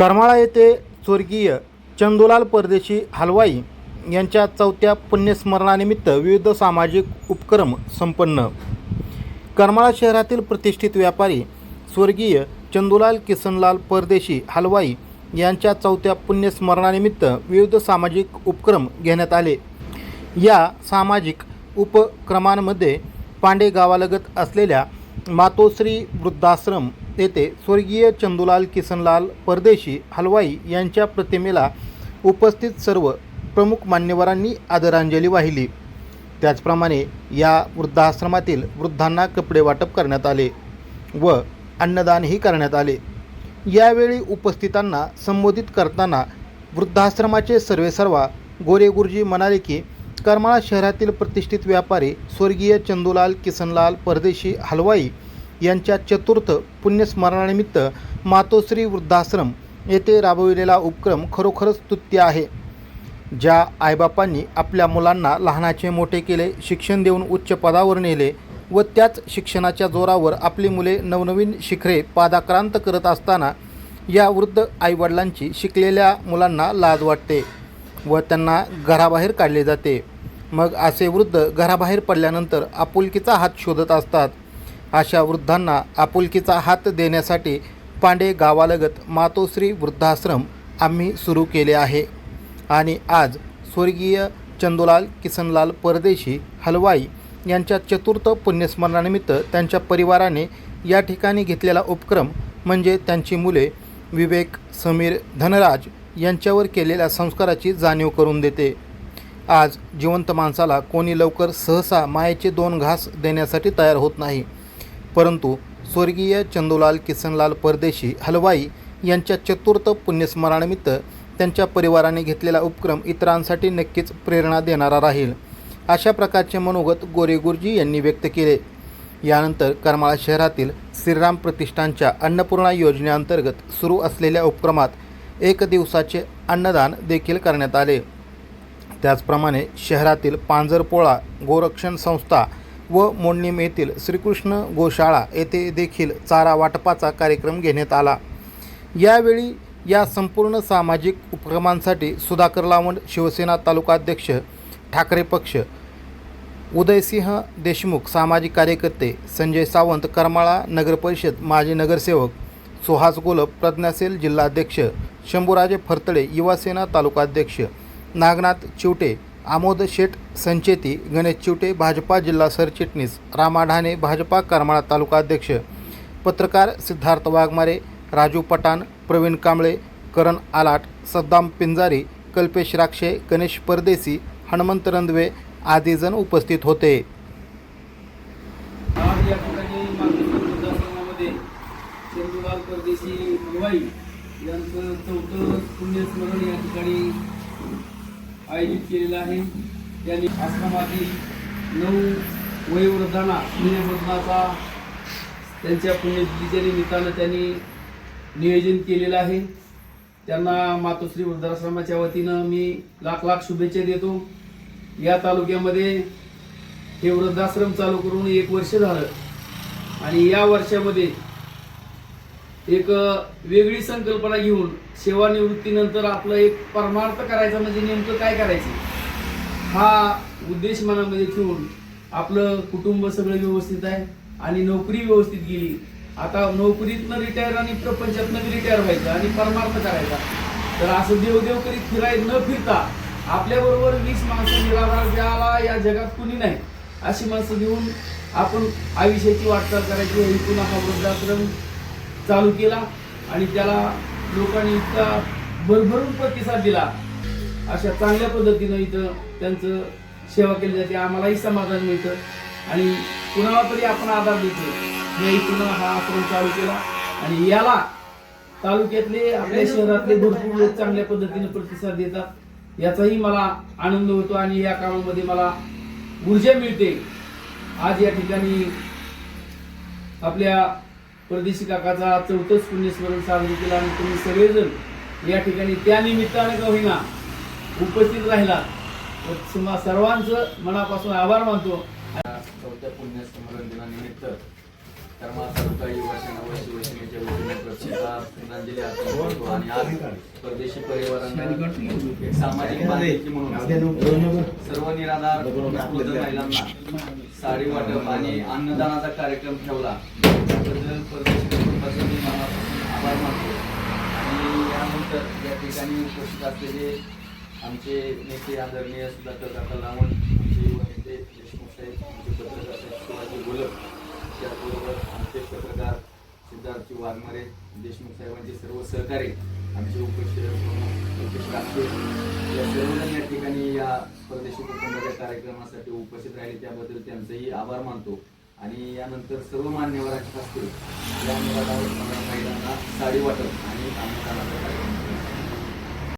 करमाळा येथे स्वर्गीय चंदुलाल परदेशी हलवाई यांच्या चौथ्या पुण्यस्मरणानिमित्त विविध सामाजिक उपक्रम संपन्न. करमाळा शहरातील प्रतिष्ठित व्यापारी स्वर्गीय चंदुलाल किसनलाल परदेशी हलवाई यांच्या चौथ्या पुण्यस्मरणानिमित्त विविध सामाजिक उपक्रम घेण्यात आले. या सामाजिक उपक्रमांमध्ये पांडे गावालगत असलेल्या मातोश्री वृद्धाश्रम येथे स्वर्गीय चंदुलाल किसनलाल परदेशी हलवाई यांच्या प्रतिमेला उपस्थित सर्व प्रमुख मान्यवरांनी आदरांजली वाहिली. त्याचप्रमाणे या वृद्धाश्रमातील वृद्धांना कपडे वाटप करण्यात आले व अन्नदानही करण्यात आले. यावेळी उपस्थितांना संबोधित करताना वृद्धाश्रमाचे सर्वेसर्वा गोरे गुरुजी म्हणाले की करमाळा शहरातील प्रतिष्ठित व्यापारी स्वर्गीय चंदुलाल किसनलाल परदेशी हलवाई यांच्या चतुर्थ पुण्यस्मरणानिमित्त मातोश्री वृद्धाश्रम येथे राबविलेला उपक्रम खरोखरच स्तुत्य आहे. ज्या आईबापांनी आपल्या मुलांना लहानाचे मोठे केले शिक्षण देऊन उच्च पदावर नेले व त्याच शिक्षणाच्या जोरावर आपली मुले नवनवीन शिखरे पादाक्रांत करत असताना या वृद्ध आईवडिलांची शिकलेल्या मुलांना लाज वाटते व त्यांना घराबाहेर काढले जाते. मग असे वृद्ध घराबाहेर पडल्यानंतर आपुलकीचा हात शोधत असतात. अशा वृद्धांना आपुलकीचा हात देण्यासाठी पांडे गावालगत मातोश्री वृद्धाश्रम आम्ही सुरू केले आहे. आणि आज स्वर्गीय चंदुलाल किसनलाल परदेशी हलवाई यांच्या चतुर्थ पुण्यस्मरणानिमित्त त्यांच्या परिवाराने या ठिकाणी घेतलेला उपक्रम म्हणजे त्यांची मुले विवेक समीर धनराज यांच्यावर केलेल्या संस्काराची जाणीव करून देते. आज जिवंत माणसाला कोणी लवकर सहसा मायेचे दोन घास देण्यासाठी तयार होत नाही. परंतु स्वर्गीय चंदूलाल किसनलाल परदेशी हलवाई यांच्या चतुर्थ पुण्यस्मरणानिमित्त त्यांच्या परिवाराने घेतलेला उपक्रम इतरांसाठी नक्कीच प्रेरणा देणारा राहील अशा प्रकारचे मनोगत गोरे गुरुजी यांनी व्यक्त केले. यानंतर करमाळा शहरातील श्रीराम प्रतिष्ठानच्या अन्नपूर्णा योजनेअंतर्गत सुरू असलेल्या उपक्रमात एक दिवसाचे अन्नदान देखील करण्यात आले. त्याचप्रमाणे शहरातील पांजरपोळा गोरक्षण संस्था व मोडणीम येथील श्रीकृष्ण गोशाळा येथे देखील चारा वाटपाचा कार्यक्रम घेण्यात आला. यावेळी या संपूर्ण सामाजिक उपक्रमांसाठी सुधाकर लावंड शिवसेना तालुकाध्यक्ष ठाकरे पक्ष उदयसिंह देशमुख सामाजिक कार्यकर्ते संजय सावंत करमाळा नगरपरिषद माजी नगरसेवक सुहास गोलप प्रज्ञासेल जिल्हाध्यक्ष शंभूराजे फरतडे युवासेना तालुकाध्यक्ष नागनाथ चिवटे आमोद शेठ संचेती गणेश चिवटे भाजपा जिल्हा सरचिटणीस रामा ढाणे भाजपा करमाळा तालुकाध्यक्ष पत्रकार सिद्धार्थ वाघमारे राजू पठाण प्रवीण कांबळे करण आलाट सद्दाम पिंजारी कल्पेश राक्षे गणेश परदेसी हनुमंत रंधवे आदीजण उपस्थित होते. परदेशी यांचं चौथं पुण्यस्मरण या ठिकाणी आयोजित केलेलं आहे. त्यांनी आश्रमातील नऊ वयोवृद्धांना स्नेहभोजनाचा त्यांच्या पुण्यतिथीच्या निमित्तानं त्यांनी नियोजन केलेलं आहे. त्यांना मातोश्री वृद्धाश्रमाच्या वतीनं मी लाख लाख शुभेच्छा देतो. या तालुक्यामध्ये हे वृद्धाश्रम चालू करून एक वर्ष झालं आणि या वर्षामध्ये एक वेगळी संकल्पना घेऊन सेवानिवृत्तीनंतर आपलं एक परमार्थ करायचा म्हणजे नेमकं काय करायचं? हा उद्देश मनामध्ये ठेवून आपलं कुटुंब सगळं व्यवस्थित आहे आणि नोकरी व्यवस्थित गेली. आता नोकरीतनं रिटायर आणि प्रपंचातनं रिटायर व्हायचं आणि परमार्थ करायचा. तर असं देवदेव करीत फिराय न फिरता आपल्याबरोबर वीस माणसं निराधार ज्याला या जगात कुणी नाही अशी माणसं घेऊन आपण आयुष्याची वाटचाल करायची. हे पुन्हा हा वृद्धाश्रम चालू केला आणि त्याला लोकांनी इतका भरभरून प्रतिसाद दिला. अशा चांगल्या पद्धतीनं इथं त्यांचं सेवा केली जाते. आम्हालाही समाधान मिळतं. आणि कुणाला तरी आपण आधार देतो. नाही इथून हा आश्रम चालू केला. आणि याला तालुक्यातले आपल्या शहरातले भरपूर लोक चांगल्या पद्धतीने प्रतिसाद देतात. याचाही मला आनंद होतो आणि या कामामध्ये मला ऊर्जा मिळते. आज या ठिकाणी आपल्या परदेशी काकाचा चौथंच पुण्यस्मरण साजरे केला आणि तुम्ही सगळेजण या ठिकाणी त्या निमित्ताने का होईना उपस्थित राहिला. तर तुम्हा सर्वांचं मनापासून आभार मानतो. चौथ्या पुण्यस्मरण दिनानिमित्त तालुका युवा सेना व शिवसेनेच्या वतीने प्रथमतः श्रद्धांजली अर्पण करतो आणि आज परदेशी परिवारांना एक सामाजिक बांधिलकी म्हणून सर्व निराधार महिलांना साडी वाटप आणि अन्नदानाचा कार्यक्रम ठेवला. त्याबद्दल परदेशी कुटुंबाचे मी मनापासून आभार मानतो. आणि यानंतर या ठिकाणी उपस्थित असलेले आमचे नेते आदरणीय सुधाकर काका लावण आमचे युवा नेते देशमुख साहेब आमचे पत्रकार साहेब शिवाजी गोलक त्याचबरोबर आमचे पत्रकार सिद्धार्थजी वाघमारे देशमुख साहेबांचे सर्व सहकारी आमचे उपस्थित उपस्थित असते या सर्वजण या ठिकाणी या परदेशी कुटुंबाच्या कार्यक्रमासाठी उपस्थित राहिले. त्याबद्दल त्यांचंही आभार मानतो. आणि यानंतर सर्व मान्यवरांच्या हस्ते या मुलाला महिलांना साडी वाटप आणि आम्ही